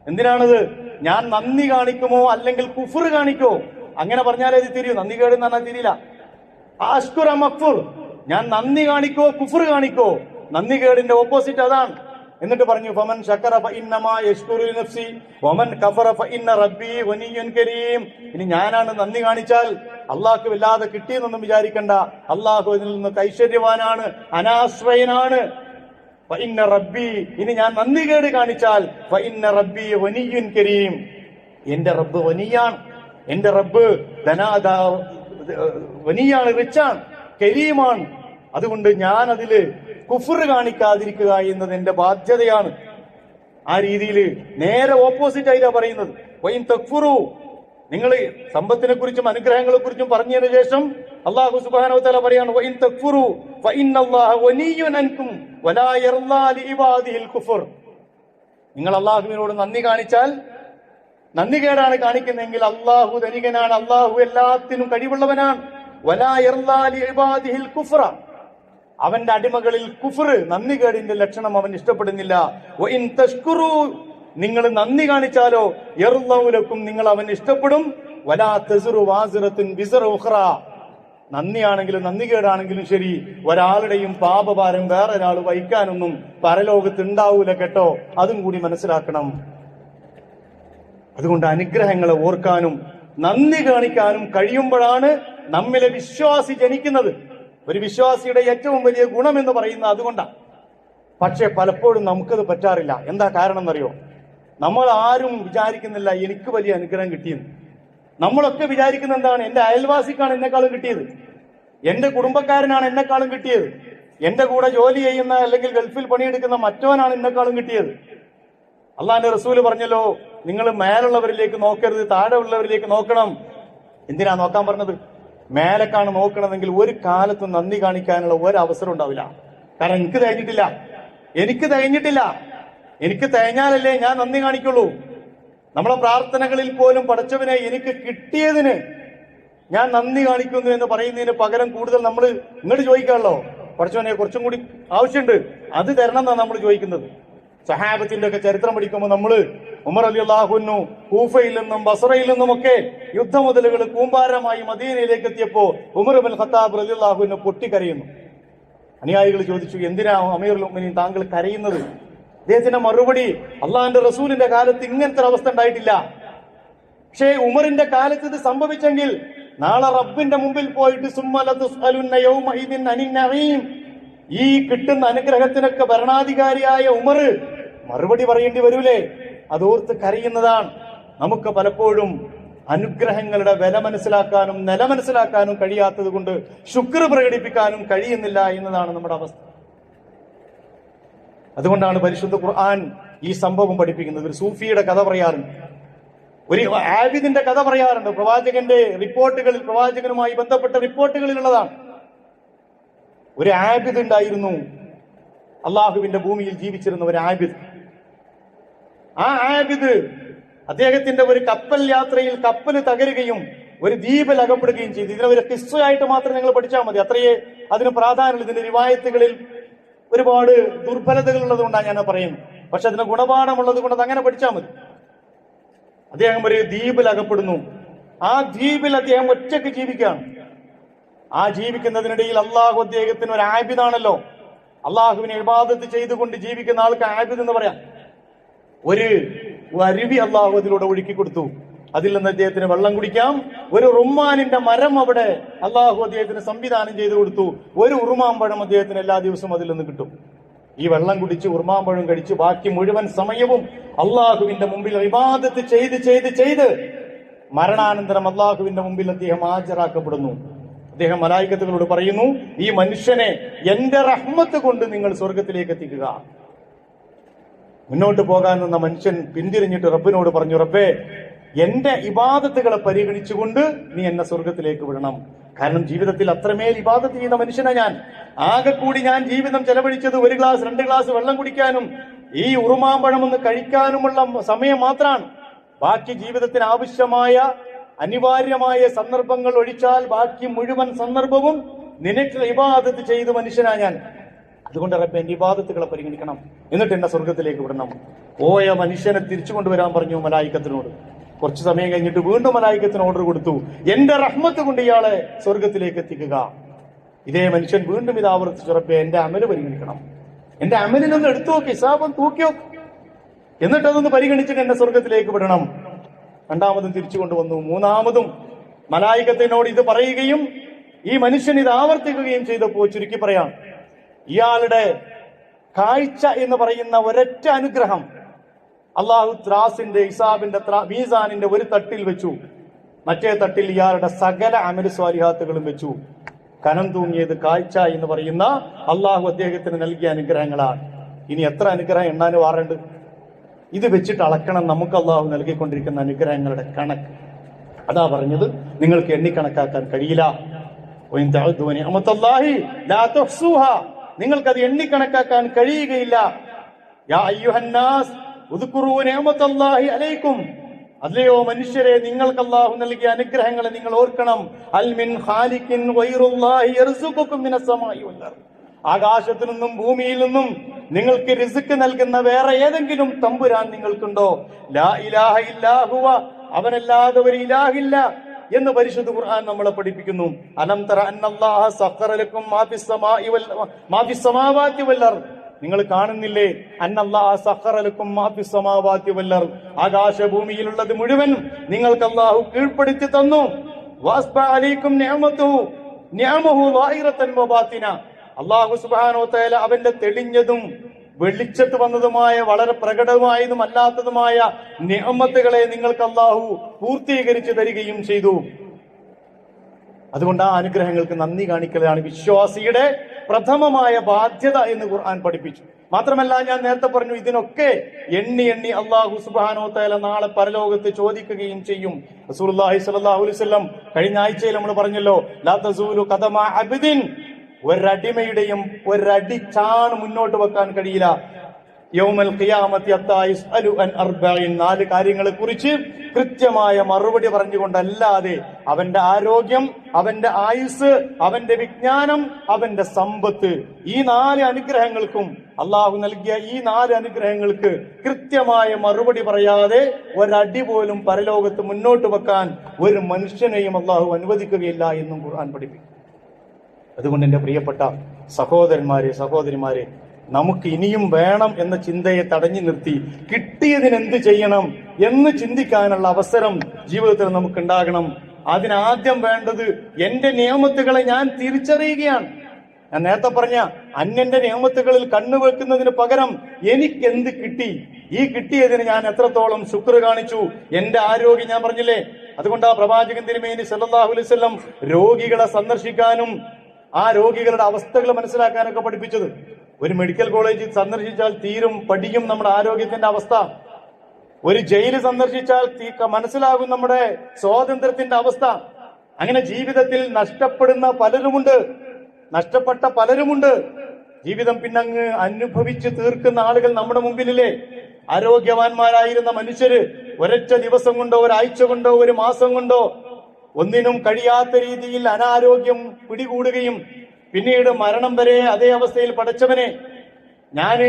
എന്തിനാണത്? ഞാൻ നന്ദി കാണിക്കുമോ അല്ലെങ്കിൽ കുഫുർ കാണിക്കോ അങ്ങനെ പറഞ്ഞാലേ ഇത് തിരിയൂ. നന്ദി കേട് എന്ന് പറഞ്ഞാൽ തിരിയില്ല. അം അക്ഫുർ. ഞാൻ നന്ദി കാണിക്കോ കുഫുർ കാണിക്കോ നന്ദി കേടിന്റെ ഓപ്പോസിറ്റ് അതാണ്. എന്നിട്ട് പറഞ്ഞു ഫമൻ വമൻ കഫറ റബ്ബി കരീം. ഇനി ഞാനാണ് നന്ദി കാണിച്ചാൽ അള്ളാഹ്ക്ക് വല്ലാതെ കിട്ടിയെന്നൊന്നും വിചാരിക്കണ്ട. അള്ളാഹു ഇതിൽ നിന്ന് ഐശ്വര്യവാനാണ് അനാശ്രയനാണ്. റബ്ബി ഇനി ഞാൻ നന്ദി കേട് കാണിച്ചാൽ റബ്ബി വനിയ്യുൻ കരീം. എന്റെ റബ്ബ് വനിയാണ്. എന്റെ റബ്ബ് വനിയാണ് റിച്ചാണ് കരീമാണ്. അതുകൊണ്ട് ഞാൻ അതിൽ കുഫർ കാണിക്കാതിരിക്കുക എന്നത് എന്റെ ബാധ്യതയാണ്. ആ രീതിയിൽ നേരെ ഓപ്പോസിറ്റ് ആയിട്ടാ പറയുന്നത്. തക്ഫുറു. നിങ്ങൾ സമ്പത്തിനെ കുറിച്ചും അനുഗ്രഹങ്ങളെ കുറിച്ചും പറഞ്ഞതിന് ശേഷം അള്ളാഹു സുബാനോ പറയാണ് തക്ഫുറു നിങ്ങൾ അള്ളാഹുവിനോട് നന്ദി കാണിച്ചാൽ നന്ദി കേടാണ് കാണിക്കുന്നതെങ്കിൽ അള്ളാഹു ധനികനാണ് അള്ളാഹു എല്ലാത്തിനും കഴിവുള്ളവനാണ്. വലാ കുഫ്ര അവന്റെ അടിമകളിൽ കുഫർ നന്ദി കേടിന്റെ ലക്ഷണം അവൻ ഇഷ്ടപ്പെടുന്നില്ല. നിങ്ങൾ നന്ദി കാണിച്ചാലോ? എറുന്നൗലക്കും നിങ്ങൾ അവൻ ഇഷ്ടപ്പെടും. വലാ തെസുറു വാസിറത്തുൻ വിസറ ഉഖ്റ. നന്ദിയാണെങ്കിലും നന്ദി കേടാണെങ്കിലും ശരി. ഒരാളുടെയും പാപഭാരം വേറെ ഒരാൾ വഹിക്കാനൊന്നും പരലോകത്ത് ഉണ്ടാവൂല കേട്ടോ. അതും കൂടി മനസ്സിലാക്കണം. അതുകൊണ്ട് അനുഗ്രഹങ്ങളെ ഓർക്കാനും നന്ദി കാണിക്കാനും കഴിയുമ്പോഴാണ് നമ്മിലെ വിശ്വാസി ജനിക്കുന്നത്. ഒരു വിശ്വാസിയുടെ ഏറ്റവും വലിയ ഗുണം എന്ന് പറയുന്നത് അതുകൊണ്ടാണ്. പക്ഷേ പലപ്പോഴും നമുക്കത് പറ്റാറില്ല. എന്താ കാരണം എന്നറിയോ? നമ്മൾ ആരും വിചാരിക്കുന്നില്ല എനിക്ക് വലിയ അനുഗ്രഹം കിട്ടിയെന്ന്. നമ്മളൊക്കെ വിചാരിക്കുന്ന എന്താണ്? എന്റെ അയൽവാസിക്കാണ് എന്നെക്കാളും കിട്ടിയത്. എന്റെ കുടുംബക്കാരനാണ് എന്നെക്കാളും കിട്ടിയത്. എന്റെ കൂടെ ജോലി ചെയ്യുന്ന അല്ലെങ്കിൽ ഗൾഫിൽ പണിയെടുക്കുന്ന മറ്റവനാണ് എന്നെക്കാളും കിട്ടിയത്. അള്ളാന്റെ റസൂൽ പറഞ്ഞല്ലോ നിങ്ങൾ മേലുള്ളവരിലേക്ക് നോക്കരുത് താഴെ ഉള്ളവരിലേക്ക് നോക്കണം. എന്തിനാ നോക്കാൻ പറഞ്ഞത്? മേലക്കാണ് നോക്കണമെങ്കിൽ ഒരു കാലത്തും നന്ദി കാണിക്കാനുള്ള ഒരു അവസരം ഉണ്ടാവില്ല. കാരണം എനിക്ക് തേഞ്ഞിട്ടില്ല. എനിക്ക് തേഞ്ഞിട്ടില്ല. എനിക്ക് തേഞ്ഞാലല്ലേ ഞാൻ നന്ദി കാണിക്കുള്ളൂ. നമ്മളെ പ്രാർത്ഥനകളിൽ പോലും പഠിച്ചവനെ എനിക്ക് കിട്ടിയതിന് ഞാൻ നന്ദി കാണിക്കുന്നു എന്ന് പറയുന്നതിന് പകരം കൂടുതൽ നമ്മൾ ഇങ്ങോട്ട് ചോദിക്കാമല്ലോ. പഠിച്ചവനെ കുറച്ചും കൂടി ആവശ്യമുണ്ട്. അത് തരണം എന്നാണ് നമ്മൾ ചോദിക്കുന്നത്. സഹാബത്തിന്റെ ഒക്കെ ചരിത്രം പഠിക്കുമ്പോൾ നമ്മൾ ഉമർ അലി അള്ളാഹുന്നു കൂഫയിൽ നിന്നും ബസറയിൽ നിന്നും നിന്നുമൊക്കെ യുദ്ധമുതലുകൾ കൂമ്പാരമായി മദീനയിലേക്ക് എത്തിയപ്പോ ഉമർ ബിൻ ഖത്താബ് അലി അള്ളാഹുവിനെ പൊട്ടിക്കരയുന്നു. അനുയായികൾ ചോദിച്ചു എന്തിനാ അമീർ ഉമ്മനി താങ്കൾ കരയുന്നത്? അദ്ദേഹത്തിന്റെ മറുപടി അള്ളാഹിന്റെ റസൂലിന്റെ കാലത്ത് ഇങ്ങനത്തെ അവസ്ഥ ഉണ്ടായിട്ടില്ല. പക്ഷേ ഉമറിന്റെ കാലത്ത് ഇത് സംഭവിച്ചെങ്കിൽ നാളെ റബ്ബിന്റെ മുമ്പിൽ പോയിട്ട്. ഈ കിട്ടുന്ന അനുഗ്രഹത്തിനൊക്കെ ഭരണാധികാരിയായ ഉമർ മറുപടി പറയേണ്ടി വരൂലേ? അതോർത്ത് കരയുന്നതാണ്. നമുക്ക് പലപ്പോഴും അനുഗ്രഹങ്ങളുടെ വില മനസ്സിലാക്കാനും നില മനസ്സിലാക്കാനും കഴിയാത്തത് കൊണ്ട് ശുക്ർ പ്രകടിപ്പിക്കാനും കഴിയുന്നില്ല എന്നതാണ് നമ്മുടെ അവസ്ഥ. അതുകൊണ്ടാണ് പരിശുദ്ധ ഖുർആൻ ഈ സംഭവം പഠിപ്പിക്കുന്നത്. ഒരു സൂഫിയുടെ കഥ പറയാറുണ്ട്. ഒരു ആബിദിന്റെ കഥ പറയാറുണ്ട്. പ്രവാചകന്റെ റിപ്പോർട്ടുകളിൽ പ്രവാചകനുമായി ബന്ധപ്പെട്ട റിപ്പോർട്ടുകളിലുള്ളതാണ്. ഒരു ആബിദ് ഉണ്ടായിരുന്നു. അള്ളാഹുവിന്റെ ഭൂമിയിൽ ജീവിച്ചിരുന്ന ഒരു ആബിദ്. ആ ആബിദ് അദ്ദേഹത്തിന്റെ ഒരു കപ്പൽ യാത്രയിൽ കപ്പൽ തകരുകയും ഒരു ദ്വീപിൽ അകപ്പെടുകയും ചെയ്തു. ഇതിനെ ഒരു കിസ്സയായിട്ട് മാത്രം നിങ്ങൾ പഠിച്ചാൽ മതി. അത്രയേ അതിന് പ്രാധാന്യമുള്ളൂ. ഇതിന്റെ റിവായത്തുകളിൽ ഒരുപാട് ദുർബലതകൾ ഉള്ളതുകൊണ്ടാണ് ഞാൻ പറയുന്നത്. പക്ഷെ അതിന് ഗുണപാഠമുള്ളത് കൊണ്ട് അങ്ങനെ പഠിച്ചാൽ മതി. അദ്ദേഹം ഒരു ദ്വീപിൽ അകപ്പെടുന്നു. ആ ദ്വീപിൽ അദ്ദേഹം ഒറ്റയ്ക്ക് ജീവിക്കുകയാണ്. ആ ജീവിക്കുന്നതിനിടയിൽ അള്ളാഹു അദ്ദേഹത്തിന് ഒരു ആബിദാണല്ലോ. അള്ളാഹുവിനെ ഇബാദത്ത് ചെയ്തുകൊണ്ട് ജീവിക്കുന്ന ആൾക്ക് ആബിദ് എന്ന് പറയാം. ഒരു അരുവി അള്ളാഹു അതിലൂടെ ഒഴുക്കി കൊടുത്തു. അതിൽ നിന്ന് അദ്ദേഹത്തിന് വെള്ളം കുടിക്കാം. ഒരു റുമാനിന്റെ മരം അവിടെ അള്ളാഹു അദ്ദേഹത്തിന് സംവിധാനം ചെയ്തു കൊടുത്തു. ഒരു ഉറുമാമ്പഴം അദ്ദേഹത്തിന് എല്ലാ ദിവസവും അതിൽ നിന്ന് കിട്ടും. ഈ വെള്ളം കുടിച്ച് ഉറുമാമ്പഴം കഴിച്ച് ബാക്കി മുഴുവൻ സമയവും അള്ളാഹുവിന്റെ മുമ്പിൽ വിവാദത്ത് ചെയ്ത് ചെയ്ത് ചെയ്ത് മരണാനന്തരം അള്ളാഹുവിന്റെ മുമ്പിൽ അദ്ദേഹം ഹാജരാക്കപ്പെടുന്നു. അദ്ദേഹം മലായിക്കത്തുകളോട് പറയുന്നു ഈ മനുഷ്യനെ എന്റെ റഹ്മത്ത് കൊണ്ട് നിങ്ങൾ സ്വർഗത്തിലേക്ക് എത്തിക്കുക. മുന്നോട്ട് പോകാൻ നിന്ന മനുഷ്യൻ പിന്തിരിഞ്ഞിട്ട് റബ്ബിനോട് പറഞ്ഞു റബ്ബേ എന്റെ ഇബാദത്തുകളെ പരിഗണിച്ചുകൊണ്ട് നീ എന്നെ സ്വർഗത്തിലേക്ക് വിടണം. കാരണം ജീവിതത്തിൽ അത്രമേൽ ഇബാദത്ത് ചെയ്യുന്ന മനുഷ്യനാ ഞാൻ. ആകെ കൂടി ഞാൻ ജീവിതം ചെലവഴിച്ചത് ഒരു ഗ്ലാസ് രണ്ട് ഗ്ലാസ് വെള്ളം കുടിക്കാനും ഈ ഉറുമാമ്പഴം ഒന്ന് കഴിക്കാനുമുള്ള സമയം മാത്രമാണ് ബാക്കി ജീവിതത്തിന് ആവശ്യമായ അനിവാര്യമായ സന്ദർഭങ്ങൾ ഒഴിച്ചാൽ ബാക്കി മുഴുവൻ സന്ദർഭവും നിനക്ക് ഇബാദത്ത് ചെയ്ത് മനുഷ്യനാ ഞാൻ. അതുകൊണ്ട് റബ്ബ് എന്റെ വിവാദത്തുകളെ പരിഗണിക്കണം. എന്നിട്ട് എന്നെ സ്വർഗത്തിലേക്ക് വിടണം. പോയ മനുഷ്യനെ തിരിച്ചു കൊണ്ടുവരാൻ പറഞ്ഞു മലായിക്കത്തിനോട്. കുറച്ചു സമയം കഴിഞ്ഞിട്ട് വീണ്ടും മലായിക്കത്തിന് ഓർഡർ കൊടുത്തു. എന്റെ റഹ്മത്ത് കൊണ്ട് ഇയാളെ സ്വർഗത്തിലേക്ക് എത്തിക്കുക. ഇതേ മനുഷ്യൻ വീണ്ടും ഇത് ആവർത്തിച്ചു. റബ്ബെ എന്റെ അമൽ പരിഗണിക്കണം. എന്റെ അമലിനൊന്ന് എടുത്തു നോക്കി ഹിസാബം തൂക്കി നോക്കി. എന്നിട്ട് അതൊന്ന് പരിഗണിച്ചിട്ട് എന്നെ സ്വർഗത്തിലേക്ക് വിടണം. രണ്ടാമതും തിരിച്ചു കൊണ്ടുവന്നു. മൂന്നാമതും മലായികത്തിനോട് ഇത് പറയുകയും ഈ മനുഷ്യൻ ഇത് ആവർത്തിക്കുകയും ചെയ്തപ്പോ ചുരുക്കി പറയാം. ഇയാളുടെ കാഴ്ച എന്ന് പറയുന്ന ഒരൊറ്റ അനുഗ്രഹം അള്ളാഹു ത്രാസിന്റെ ഇസാബിന്റെ മീസാനിന്റെ ഒരു തട്ടിൽ വെച്ചു. മറ്റേ തട്ടിൽ ഇയാളുടെ സകല അമൽ സ്വാലിഹാത്തുകളും വെച്ചു. കനം തൂങ്ങിയത് കാഴ്ച എന്ന് പറയുന്ന അള്ളാഹു അദ്ദേഹത്തിന് നൽകിയ അനുഗ്രഹങ്ങളാണ്. ഇനി എത്ര അനുഗ്രഹം എണ്ണാൻ വാറുണ്ട് ഇത് വെച്ചിട്ട് അളക്കണം നമുക്ക് അള്ളാഹു നൽകിക്കൊണ്ടിരിക്കുന്ന അനുഗ്രഹങ്ങളുടെ കണക്ക്. അതാ പറഞ്ഞത് നിങ്ങൾക്ക് എണ്ണിക്കണക്കാക്കാൻ കഴിയില്ല. നിങ്ങൾക്കത് എണ്ണിക്കണക്കാക്കാൻ കഴിയുകയില്ല. അലൈക്കും. അല്ലയോ മനുഷ്യരെ നിങ്ങൾക്ക് അള്ളാഹു നൽകിയ അനുഗ്രഹങ്ങളെ നിങ്ങൾ ഓർക്കണം. അൽമിൻ ആകാശത്തു നിന്നും ഭൂമിയിൽ നിന്നും നിങ്ങൾക്ക് റിസുക്ക് നൽകുന്ന വേറെ ഏതെങ്കിലും തമ്പുരാൻ നിങ്ങൾക്കുണ്ടോ? ലാ ഇലാഹ ഇല്ലാഹുവ. അവനല്ലാതെ ഒരു ഇലാഹില്ല. എന്ന് പരിശുദ്ധ ഖുർആൻ നമ്മളെ പഠിപ്പിക്കുന്നു. വൽ വൽ നിങ്ങൾ കാണുന്നില്ലേ? അന്നല്ലാഹ ആകാശഭൂമിയിലുള്ളത് മുഴുവൻ നിങ്ങൾക്ക് അള്ളാഹു കീഴ്പ്പെടുത്തി തന്നു. അള്ളാഹു സുബാനോ തേല അവന്റെ തെളിഞ്ഞതും വെളിച്ചത്ത് വന്നതുമായ വളരെ പ്രകടമായതും അല്ലാത്തതുമായ നിഅമത്തുകളെ നിങ്ങൾക്ക് അള്ളാഹു പൂർത്തീകരിച്ചു തരികയും ചെയ്തു. അതുകൊണ്ട് ആ അനുഗ്രഹങ്ങൾക്ക് നന്ദി കാണിക്കലാണ് വിശ്വാസിയുടെ പ്രഥമമായ ബാധ്യത എന്ന് ഖുർആൻ പഠിപ്പിച്ചു. മാത്രമല്ല ഞാൻ നേരത്തെ പറഞ്ഞു ഇതിനൊക്കെ എണ്ണി എണ്ണി അള്ളാഹു സുബാനോ തല നാളെ പരലോകത്ത് ചോദിക്കുകയും ചെയ്യും. റസൂലുള്ളാഹി സ്വല്ലല്ലാഹു അലൈഹി വസല്ലം കഴിഞ്ഞ ആഴ്ചയിൽ നമ്മൾ പറഞ്ഞല്ലോ ലാ തസൂലു ഒരടിമയുടെയും ഒരടി ചാണ് മുന്നോട്ട് വെക്കാൻ കഴിയില്ല. യൗമൽ നാല് കാര്യങ്ങളെ കുറിച്ച് കൃത്യമായ മറുപടി പറഞ്ഞുകൊണ്ടല്ലാതെ അവന്റെ ആരോഗ്യം അവന്റെ ആയുസ് അവന്റെ വിജ്ഞാനം അവന്റെ സമ്പത്ത് ഈ നാല് അനുഗ്രഹങ്ങൾക്കും അള്ളാഹു നൽകിയ ഈ നാല് അനുഗ്രഹങ്ങൾക്ക് കൃത്യമായ മറുപടി പറയാതെ ഒരടി പോലും പരലോകത്ത് മുന്നോട്ട് വെക്കാൻ ഒരു മനുഷ്യനെയും അള്ളാഹു അനുവദിക്കുകയില്ല എന്നും ഖുർആൻ പഠിപ്പിക്കും അതുകൊണ്ട് എന്റെ പ്രിയപ്പെട്ട സഹോദരന്മാരെ സഹോദരിമാരെ നമുക്ക് ഇനിയും വേണം എന്ന ചിന്തയെ തടഞ്ഞു നിർത്തി കിട്ടിയതിന് എന്ത് ചെയ്യണം എന്ന് ചിന്തിക്കാനുള്ള അവസരം ജീവിതത്തിൽ നമുക്ക് ഉണ്ടാകണം അതിനാദ്യം വേണ്ടത് എന്റെ നിയമത്തുകളെ ഞാൻ തിരിച്ചറിയുകയാണ്. ഞാൻ നേരത്തെ പറഞ്ഞ അന്യന്റെ നിയമത്തുകളിൽ കണ്ണുവെക്കുന്നതിന് പകരം എനിക്ക് എന്ത് കിട്ടി? ഈ കിട്ടിയതിന് ഞാൻ എത്രത്തോളം ശുക്ർ കാണിച്ചു? എന്റെ ആരോഗ്യം ഞാൻ പറഞ്ഞില്ലേ? അതുകൊണ്ട് ആ പ്രവാചകൻ തിരുമേനി വസല്ലം രോഗികളെ സന്ദർശിക്കാനും ആ രോഗികളുടെ അവസ്ഥകൾ മനസ്സിലാക്കാനൊക്കെ പഠിപ്പിച്ചത്. ഒരു മെഡിക്കൽ കോളേജിൽ സന്ദർശിച്ചാൽ തീരും പഠിക്കും നമ്മുടെ ആരോഗ്യത്തിന്റെ അവസ്ഥ. ഒരു ജയിൽ സന്ദർശിച്ചാൽ മനസ്സിലാകും നമ്മുടെ സ്വാതന്ത്ര്യത്തിന്റെ അവസ്ഥ. അങ്ങനെ ജീവിതത്തിൽ നഷ്ടപ്പെടുന്ന പലരുമുണ്ട്. നഷ്ടപ്പെട്ട പലരുമുണ്ട്. ജീവിതം പിന്നങ്ങ് അനുഭവിച്ച് തീർക്കുന്ന ആളുകൾ നമ്മുടെ മുമ്പിലില്ലേ? ആരോഗ്യവാന്മാരായിരുന്ന മനുഷ്യര് ഒരൊറ്റ ദിവസം കൊണ്ടോ ഒരാഴ്ച കൊണ്ടോ ഒരു മാസം കൊണ്ടോ ഒന്നിനും കഴിയാത്ത രീതിയിൽ അനാരോഗ്യം പിടികൂടുകയും പിന്നീട് മരണം വരെ അതേ അവസ്ഥയിൽ പടച്ചവനെ ഞാൻ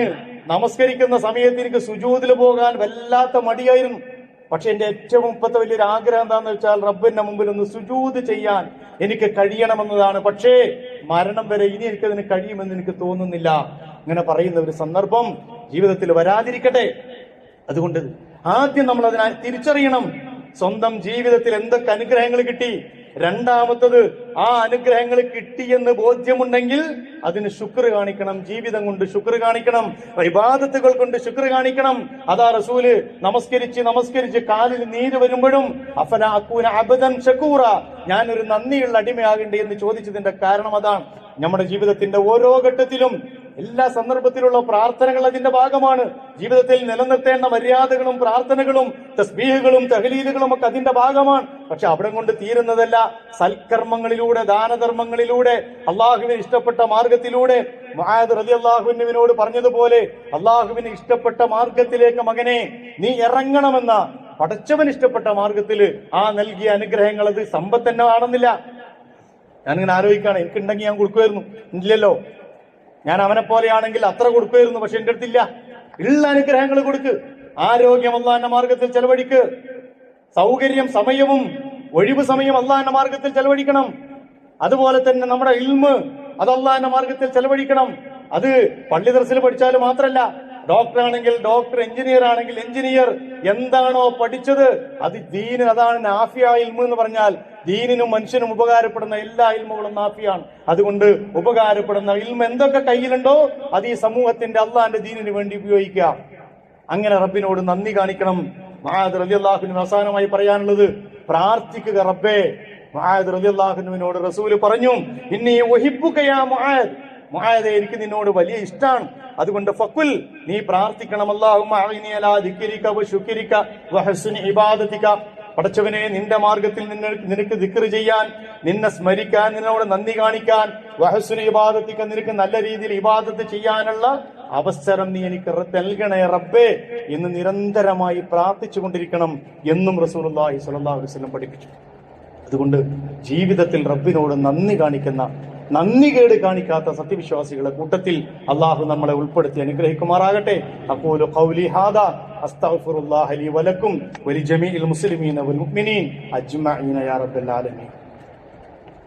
നമസ്കരിക്കുന്ന സമയത്ത് എനിക്ക് സുജൂതിൽ പോകാൻ വല്ലാത്ത മടിയായിരുന്നു. പക്ഷെ എന്റെ ഏറ്റവും ഇപ്പത്തെ വലിയൊരു ആഗ്രഹം എന്താണെന്ന് വെച്ചാൽ റബ്ബിന്റെ മുമ്പിൽ ഒന്ന് സുജൂത് ചെയ്യാൻ എനിക്ക് കഴിയണമെന്നതാണ്. പക്ഷേ മരണം വരെ ഇനി എനിക്കതിന് കഴിയുമെന്ന് എനിക്ക് തോന്നുന്നില്ല. ഇങ്ങനെ പറയുന്ന ഒരു സന്ദർഭം ജീവിതത്തിൽ വരാതിരിക്കട്ടെ. അതുകൊണ്ട് ആദ്യം നമ്മൾ അതിനെ തിരിച്ചറിയണം. സ്വന്തം ജീവിതത്തിൽ എന്തൊക്കെ അനുഗ്രഹങ്ങൾ കിട്ടി? രണ്ടാമത്തത് ആ അനുഗ്രഹങ്ങൾ കിട്ടിയെന്ന് ബോധ്യമുണ്ടെങ്കിൽ അതിന് ശുക്ർ കാണിക്കണം ജീവിതം കൊണ്ട് ശുക്ർ കാണിക്കണം വിവാദത്തുകൾ കൊണ്ട് ശുക്ർ കാണിക്കണം. അതാ റസൂൽ നമസ്കരിച്ച് നമസ്കരിച്ച് കാലിൽ നീര് വരുമ്പോഴും അഫന അക്കൂന അബദൻ ഷക്കൂറ ഞാനൊരു നന്ദിയുള്ള അടിമയാകണ്ടേ എന്ന് ചോദിച്ചതിന്റെ കാരണം അതാണ്. നമ്മുടെ ജീവിതത്തിന്റെ ഓരോ ഘട്ടത്തിലും എല്ലാ സന്ദർഭത്തിലുള്ള പ്രാർത്ഥനകൾ അതിന്റെ ഭാഗമാണ്. ജീവിതത്തിൽ നിലനിർത്തേണ്ട മര്യാദകളും പ്രാർത്ഥനകളും തസ്ബീഹുകളും തഹലീലുകളും ഒക്കെ അതിന്റെ ഭാഗമാണ്. പക്ഷെ അവിടെ കൊണ്ട് തീരുന്നതല്ല. സൽക്കർമ്മങ്ങളിലൂടെ ദാനധർമ്മങ്ങളിലൂടെ അള്ളാഹുവിന് ഇഷ്ടപ്പെട്ട മാർഗത്തിലൂടെ മുആദ് റതി അള്ളാഹുവിനോട് പറഞ്ഞതുപോലെ അള്ളാഹുവിന് ഇഷ്ടപ്പെട്ട മാർഗത്തിലേക്ക് മകനെ നീ ഇറങ്ങണമെന്ന പടച്ചവൻ ഇഷ്ടപ്പെട്ട മാർഗത്തിൽ ആ നൽകിയ അനുഗ്രഹങ്ങൾ അത് സമ്പത്ത് തന്നെ ആണെന്നില്ല ഞാനിങ്ങനെ ആലോചിക്കുകയാണ്. എനിക്കുണ്ടെങ്കിൽ ഞാൻ കൊടുക്കുമായിരുന്നു. ഇല്ലല്ലോ. ഞാൻ അവനെ പോലെയാണെങ്കിൽ അത്ര കൊടുക്കുമായിരുന്നു പക്ഷെ എന്റെ അടുത്തില്ല ഉള്ള അനുഗ്രഹങ്ങൾ കൊടുക്ക്. ആരോഗ്യം അള്ളാന്റെ മാർഗത്തിൽ ചെലവഴിക്ക്. സൗകര്യം സമയവും ഒഴിവ് സമയം അള്ളാന്റെ മാർഗത്തിൽ ചെലവഴിക്കണം. അതുപോലെ തന്നെ നമ്മുടെ ഇൽമ് അത് അള്ളാന്റെ മാർഗത്തിൽ ചെലവഴിക്കണം. അത് പള്ളി ദർസിൽ പഠിച്ചാൽ മാത്രമല്ല ഡോക്ടർ ആണെങ്കിൽ ഡോക്ടർ എഞ്ചിനീയർ ആണെങ്കിൽ എഞ്ചിനീയർ. എന്താണോ പഠിച്ചത്? അത് ദീന് അതാണ് നാഫിയ ഇൽമു എന്ന് പറഞ്ഞാൽ ദീനിനും മനുഷ്യനും ഉപകാരപ്പെടുന്ന എല്ലാ ഇൽമുകളും നാഫിയാണ്. അതുകൊണ്ട് ഉപകാരപ്പെടുന്ന ഇൽമ എന്തൊക്കെ കയ്യിലുണ്ടോ അത് ഈ സമൂഹത്തിന്റെ അള്ളാന്റെ ദീനിന് വേണ്ടി ഉപയോഗിക്കാം അങ്ങനെ റബ്ബിനോട് നന്ദി കാണിക്കണം. മഹാദ് റലി അള്ളാഹുവിന് അവസാനമായി പറയാനുള്ളത് പ്രാർത്ഥിക്കുക റബ്ബേ. മഹാദ് റലി അള്ളാഹുവിനോട് റസൂൽ പറഞ്ഞു ഇനി ഒഹിബുക്കയാ മുആദ് മുആദേ എനിക്ക് നിന്നോട് വലിയ ഇഷ്ടമാണ് അതുകൊണ്ട് ഫക്കുൽ നീ പ്രാർത്ഥിക്കണം. ഇബാദതിക. പടച്ചവനെ നിന്റെ മാർഗത്തിൽ നിനക്ക് ദിക്ർ ചെയ്യാൻ നിന്നെ സ്മരിക്കാൻ നിന്നോട് നന്ദി കാണിക്കാൻ വഹസുന ഇബാദത്തിക്ക് നിനക്ക് നല്ല രീതിയിൽ ഇബാദത്ത് ചെയ്യാനുള്ള അവസരം നീ എനിക്ക് നൽകണേ റബ്ബേ എന്ന് നിരന്തരമായി പ്രാർത്ഥിച്ചു കൊണ്ടിരിക്കണം എന്നും റസൂലുള്ളാഹി സ്വല്ലല്ലാഹു അലൈഹി വസല്ലം പഠിപ്പിച്ചു. അതുകൊണ്ട് ജീവിതത്തിൽ റബ്ബിനോട് നന്ദി കാണിക്കുന്ന നന്ദികേട് കാണിക്കാത്ത സത്യവിശ്വാസികളുടെ കൂട്ടത്തിൽ അള്ളാഹു നമ്മളെ ഉൾപ്പെടുത്തി അനുഗ്രഹിക്കുമാറാകട്ടെ. അപ്പോലു ഖൗലി ഹാദ അസ്തഗ്ഫിറുല്ലാഹ ലി വലക്കും മുസ്ലിമീന വൽ മുഅ്മിനീൻ അജ്മഈന യാ റബ്ബൽ ആലമീൻ.